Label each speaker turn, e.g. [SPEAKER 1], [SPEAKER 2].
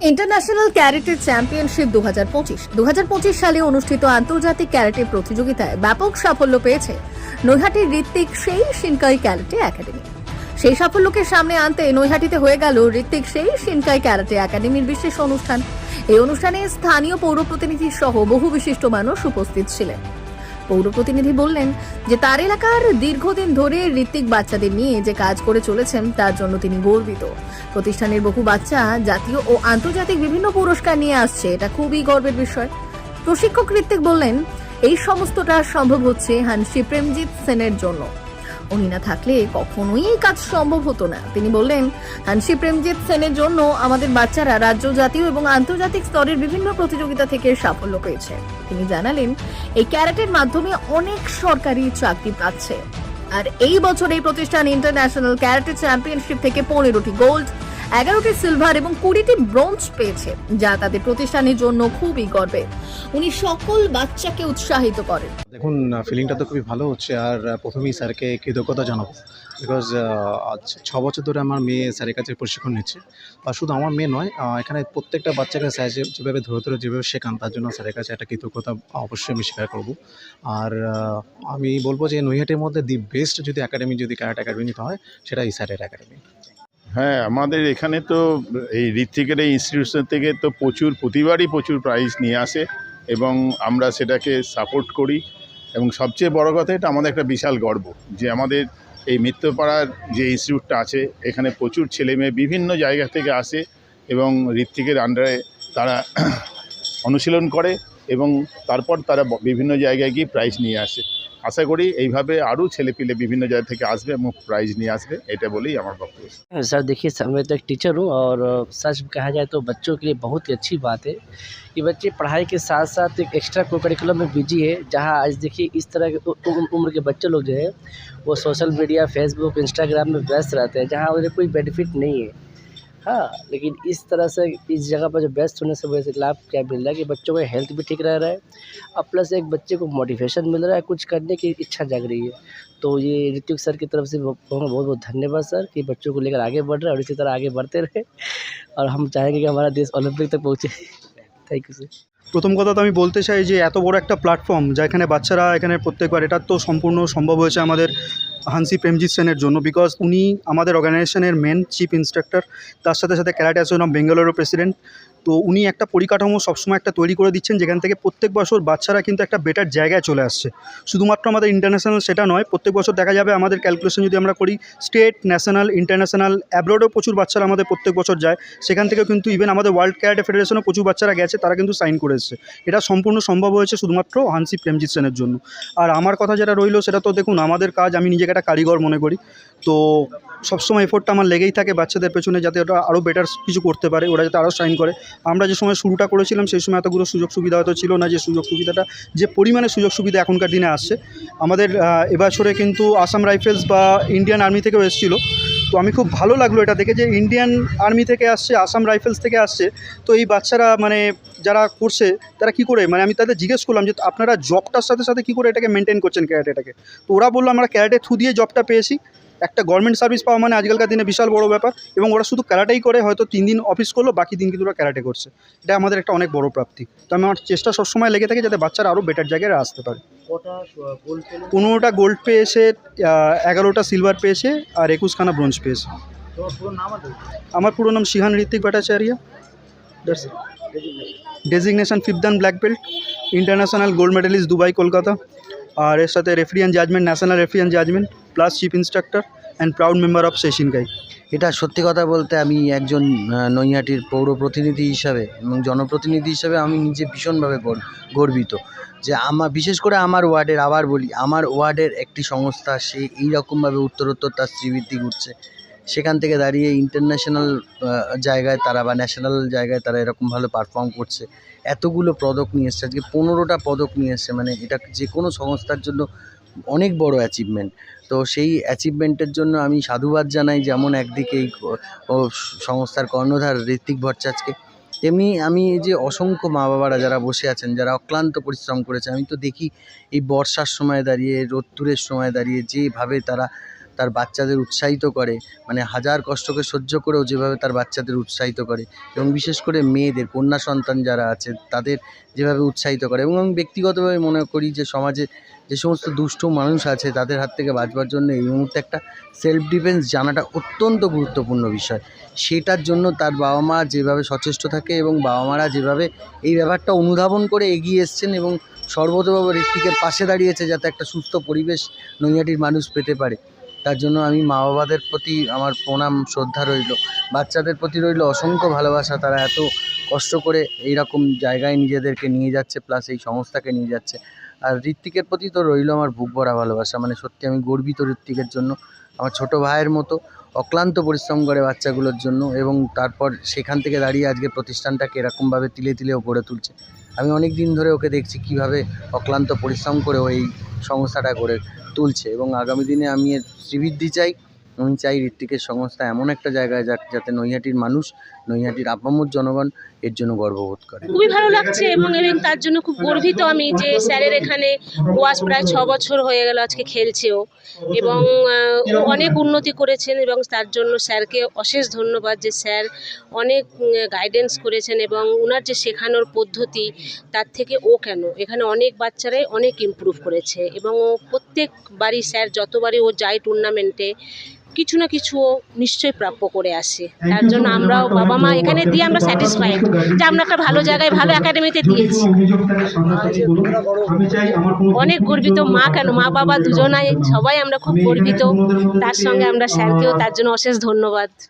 [SPEAKER 1] International ক্যারেটে championship দু হাজার পঁচিশ। দু হাজার পঁচিশ সালে অনুষ্ঠিত আন্তর্জাতিক ক্যারেটে প্রতিযোগিতায় ব্যাপক সাফল্য পেয়েছে নৈহাটির ঋত্বিক সেই সিনকাই ক্যারেটে একাডেমি। সেই সাফল্যকে সামনে আনতে নৈহাটিতে হয়ে গেল ঋত্বিক সেই সিনকাই ক্যারাটে একাডেমির বিশেষ অনুষ্ঠান। এই অনুষ্ঠানে স্থানীয় পৌর প্রতিনিধি সহ বহু বিশিষ্ট মানুষ উপস্থিত ছিলেন। পৌর প্রতিনিধি বললেন যে তার এলাকার দীর্ঘদিন ধরে ঋত্বিক বাচ্চাদের নিয়ে যে কাজ করে চলেছেন, তার জন্য তিনি গর্বিত। প্রতিষ্ঠানের বহু বাচ্চা জাতীয় ও আন্তর্জাতিক বিভিন্ন পুরস্কার নিয়ে আসছে, এটা খুবই গর্বের বিষয়। প্রশিক্ষক ঋত্বিক বললেন, এই সমস্তটা সম্ভব হচ্ছে হানসি প্রেমজিৎ সেনের জন্য। উনি না থাকলে কখনোই এই কাজ সম্ভব হতো না। তিনি বললেন, হানসি প্রেমজিৎ সেনের জন্য আমাদের বাচ্চারা রাজ্য জাতীয় এবং আন্তর্জাতিক স্তরের বিভিন্ন প্রতিযোগিতা থেকে সাফল্য পেয়েছে। তিনি জানালেন, এই ক্যারেটের মাধ্যমে অনেক সরকারি চাকরি পাচ্ছে। আর এই বছর এই প্রতিষ্ঠান ইন্টারন্যাশনাল ক্যারেটে চ্যাম্পিয়নশিপ থেকে পনেরোটি গোল্ড এগারোটি সিলভার এবং কুড়িটি ব্রোঞ্জ পেয়েছে, যা তাদের প্রতিষ্ঠানের জন্য খুবই গর্বের উনি সকল বাচ্চাকে উৎসাহিত করেন।
[SPEAKER 2] দেখুন ফিলিংটা তো খুবই ভালো হচ্ছে, আর প্রথমেই স্যারকে কৃতজ্ঞতা জানাব। বিকজ আজ ছ বছর ধরে আমার মেয়ে স্যারের কাছে প্রশিক্ষণ নিচ্ছে। আর শুধু আমার মেয়ে নয় এখানে প্রত্যেকটা বাচ্চাকে স্যার যেভাবে ধরে ধরে, যেভাবে শেখান, তার জন্য স্যারের কাছে একটা কৃতজ্ঞতা অবশ্যই আমি স্বীকার করব। আর আমি বলব যে নৈহাটের মধ্যে দি বেস্ট যদি একাডেমি যদি ক্যারাট একাডেমি নিতে হয় সেটা স্যারের একাডেমি
[SPEAKER 3] হ্যাঁ আমাদের এখানে তো এই ঋত্বিকের এই ইনস্টিটিউশন থেকে তো প্রচুর, প্রতিবারই প্রচুর প্রাইজ নিয়ে আসে এবং আমরা সেটাকে সাপোর্ট করি এবং সবচেয়ে বড় কথা এটা আমাদের একটা বিশাল গর্ব যে আমাদের এই মিত্রপাড়ার যে ইনস্টিটিউটটা আছে, এখানে প্রচুর ছেলে মেয়ে বিভিন্ন জায়গা থেকে আসে এবং ঋত্বিকের আন্ডারে তারা অনুশীলন করে এবং তারপর তারা বিভিন্ন জায়গায় গিয়ে প্রাইজ নিয়ে আসে। আশা করি এইভাবে আরও ছেলেপিলে বিভিন্ন জায়গা থেকে আসবে এবং প্রাইজ নিয়ে আসবে এটা বলেই আমার বক্তব্য
[SPEAKER 4] सर देखिए सर मैं तो एक टीचर हूँ और अ, सच कहा जाए तो बच्चों के लिए बहुत ही अच्छी बात है कि बच्चे पढ़ाई के साथ साथ एक एक्स्ट्रा को करिकुलम में बिजी है जहाँ आज देखिए इस तरह के उ- उ- उम्र के बच्चे लोग जो है वो सोशल मीडिया फेसबुक इंस्टाग्राम में व्यस्त रहते हैं जहाँ उन्हें कोई बेनिफिट नहीं है हाँ लेकिन इस तरह से इस जगह पर जो व्यस्त होने से वजह से लाभ क्या मिल रहा है कि बच्चों का हेल्थ भी ठीक रह रहा है और प्लस एक बच्चे को मोटिवेशन मिल रहा है कुछ करने की इच्छा जग रही है तो ये ऋतिक सर की तरफ से बहुत बहुत बहुत धन्यवाद सर कि बच्चों को लेकर आगे बढ़ रहे हैं और इसी तरह आगे बढ़ते रहे और हम चाहेंगे कि हमारा देश ओलंपिक तक पहुँचे थैंक यू सर
[SPEAKER 5] প্রথম কথা তো আমি বলতে চাই যে এত বড় একটা প্ল্যাটফর্ম যেখানে বাচ্চারা এখানে প্রত্যেকবার এটা তো সম্পূর্ণ সম্ভব হয়েছে আমাদের হানসি প্রেমজিৎ সেনের জন্য বিকজ উনি আমাদের অর্গানাইজেশনের মেন চিফ ইন্সট্রাক্টর তার সাথে সাথে ক্যারাটে অ্যাসোসিয়েশন অফ বেঙ্গালোরও প্রেসিডেন্ট তো উনি একটা পরিকাঠামো সবসময় একটা তৈরি করে দিচ্ছেন, যেখান থেকে প্রত্যেক বছর বাচ্চারা কিন্তু একটা বেটার জায়গায় চলে আসছে। শুধুমাত্র আমাদের ইন্টারন্যাশনাল সেটা নয়, প্রত্যেক বছর দেখা যাবে আমাদের ক্যালকুলেশন যদি আমরা করি স্টেট ন্যাশনাল ইন্টারন্যাশনাল অ্যাব্রডেও প্রচুর বাচ্চারা আমাদের প্রত্যেক বছর যায়। সেখান থেকে কিন্তু ইভেন আমাদের ওয়ার্ল্ড ক্যারাটে ফেডারেশনও প্রচুর বাচ্চারা গেছে, তারা কিন্তু সাইন করে এসেছে। এটা সম্পূর্ণ সম্ভব হয়েছে শুধুমাত্র হানসি প্রেমজিৎ সেনের জন্য। আর আমার কথা যেটা রইল, সেটা তো দেখুন, আমাদের কাজ, আমি নিজেকে একটা কারিগর মনে করি। তো সবসময় এফোর্টটা আমার লেগেই থাকে বাচ্চাদের পেছনে যাতে ওটা আরও বেটার কিছু করতে পারে, ওরা যাতে আরও সাইন করে। আমরা যে সময় শুরুটা করেছিলাম সেই সময় এতগুলো সুযোগ সুবিধা হয়তো ছিল না, যে সুযোগ সুবিধাটা, যে পরিমাণে সুযোগ সুবিধা এখনকার দিনে আসছে। আমাদের এবছরে কিন্তু আসাম রাইফেলস বা ইন্ডিয়ান আর্মি থেকেও এসেছিল। তো আমি খুব ভালো লাগল এটা দেখে যে ইন্ডিয়ান আর্মি থেকে আসছে, আসাম রাইফেলস থেকে আসছে। তো এই বাচ্চারা মানে যারা করছে তারা কি করে? মানে আমি তাদের জিজ্ঞেস করলাম যে আপনারা জবটার সাথে সাথে কি করে এটাকে মেনটেন করছেন ক্যারাটেটাকে তো ওরা বলল আমরা ক্যারাটে থ্রু দিয়ে জবটা পেয়েছি। একটা গভর্নমেন্ট সার্ভিস পাওয়া মানে আজকালকার দিনে বিশাল বড় ব্যাপার এবং ওরা শুধু ক্যারাটেই করে হয়তো তিন দিন অফিস করল বাকি দিন কিন্তু ওরা ক্যারাটে করছে। এটা আমাদের একটা অনেক বড় প্রাপ্তি। তো আমি আমার চেষ্টা সবসময় লেগে থাকে যাতে বাচ্চারা আরও বেটার জায়গায় আসতে পারে। পনেরোটা গোল্ড পেয়েছে এগারোটা সিলভার পেয়েছে আর একুশখানা ব্রোঞ্জ পেয়েছে। আমার পুরো নাম shihan Ritwik Bhattacharya. Designation fifth dan black belt international gold medalist Dubai Kolkata আর এর সাথে referee and judgement national referee and judgement plus chief instructor and proud member of Seishinkai
[SPEAKER 6] এটা সত্যি কথা বলতে আমি একজন নৈহাটির পৌর প্রতিনিধি হিসাবে এবং জনপ্রতিনিধি হিসাবে আমি নিজে ভীষণভাবে গর- গর্বিত যে আমার বিশেষ করে আমার ওয়ার্ডের, আবার বলি, আমার ওয়ার্ডের একটি সংস্থা, সে এইরকমভাবে উত্তরোত্তর তার শ্রীবৃদ্ধি ঘুরছে। সেখান থেকে দাঁড়িয়ে ইন্টারন্যাশনাল জায়গায় তারা বা ন্যাশনাল জায়গায় তারা এরকম ভালো পারফর্ম করছে। এতগুলো পদক নিয়ে এসছে। আজকে পনেরোটা পদক নিয়ে এসছে। মানে এটা যে কোনো সংস্থার জন্য অনেক বড় অ্যাচিভমেন্ট তো সেই অ্যাচিভমেন্টের জন্য আমি সাধুবাদ জানাই যেমন একদিকে এই সংস্থার কর্ণধার ঋত্বিক ভট্টাচার্যকে। তেমনি আমি এই যে অসংখ্য মা বাবারা যারা বসে আছেন, যারা অক্লান্ত পরিশ্রম করেছে, আমি তো দেখি এই বর্ষার সময় দাঁড়িয়ে, রোদ্দুরের সময় দাঁড়িয়ে যেভাবে তারা তার বাচ্চাদের উৎসাহিত করে মানে হাজার কষ্টকে সহ্য করেও যেভাবে তার বাচ্চাদের উৎসাহিত করে এবং বিশেষ করে মেয়েদের, কন্যা সন্তান যারা আছে তাদের যেভাবে উৎসাহিত করে এবং আমি ব্যক্তিগতভাবে মনে করি যে সমাজে যে সমস্ত দুষ্ট মানুষ আছে তাদের হাত থেকে বাঁচবার জন্য এই মুহূর্তে একটা সেলফ ডিফেন্স জানাটা অত্যন্ত গুরুত্বপূর্ণ বিষয়। সেটার জন্য তার বাবা মা যেভাবে সচেষ্ট থাকে এবং বাবা মারা যেভাবে এই ব্যাপারটা অনুধাবন করে এগিয়ে এসছেন এবং সর্বতভাবে ঋত্বিকের পাশে দাঁড়িয়েছে যাতে একটা সুস্থ পরিবেশ নৈহাটির মানুষ পেতে পারে। তার জন্য আমি মা বাবাদের প্রতি আমার প্রণাম, শ্রদ্ধা রইল। বাচ্চাদের প্রতি রইল অসংখ্য ভালোবাসা, তারা এত কষ্ট করে এই রকম জায়গায় নিজেদেরকে নিয়ে যাচ্ছে প্লাস এই সংস্থাকে নিয়ে যাচ্ছে। আর ঋত্বিকের প্রতি তো রইল আমার বুক ভরা ভালোবাসা মানে সত্যি আমি গর্বিত ঋত্বিকের জন্য, আমার ছোট ভাইয়ের মতো অক্লান্ত পরিশ্রম করে বাচ্চাগুলোর জন্য এবং তারপর সেখান থেকে দাঁড়িয়ে আজকে প্রতিষ্ঠানটাকে এরকমভাবে তিলে তিলেও গড়ে তুলছে। আমি অনেক দিন ধরে ওকে দেখছি কীভাবে অক্লান্ত পরিশ্রম করে ওই সংস্থাটা করে তুলছে এবং আগামী দিনে আমি এর শ্রীবৃদ্ধি চাই। আমি চাই ঋত্বিকের সংস্থা এমন একটা জায়গায় যাক যাতে নৈহাটির মানুষ নৈহাটির আপামর জনগণ এর জন্য গর্ববোধ করে।
[SPEAKER 7] খুবই ভালো লাগছে এবং তার জন্য খুব গর্বিত আমি যে স্যারের এখানে ওয়াজ প্রায় ছ বছর হয়ে গেল আজকে খেলছেও এবং অনেক উন্নতি করেছেন এবং তার জন্য স্যারকে অশেষ ধন্যবাদ যে স্যার অনেক গাইডেন্স করেছেন এবং ওনার যে শেখানোর পদ্ধতি তার থেকে ও কেন? এখানে অনেক বাচ্চারাই অনেক ইমপ্রুভ করেছে এবং ও প্রত্যেকবারই স্যার যতবারই ও যায় টুর্নামেন্টে কিছু না কিছু ও নিশ্চয়ই প্রাপ্য করে আসে। তার জন্য আমরাও বাবা মা এখানে দিয়ে আমরা স্যাটিসফাইড যে আমরা একটা ভালো জায়গায় ভালো একাডেমিতে দিয়েছি। অনেক গর্বিত মা কেন? মা বাবা দুজনাই সবাই আমরা খুব গর্বিত। তার সঙ্গে আমরা স্যারকেও তার জন্য অশেষ ধন্যবাদ।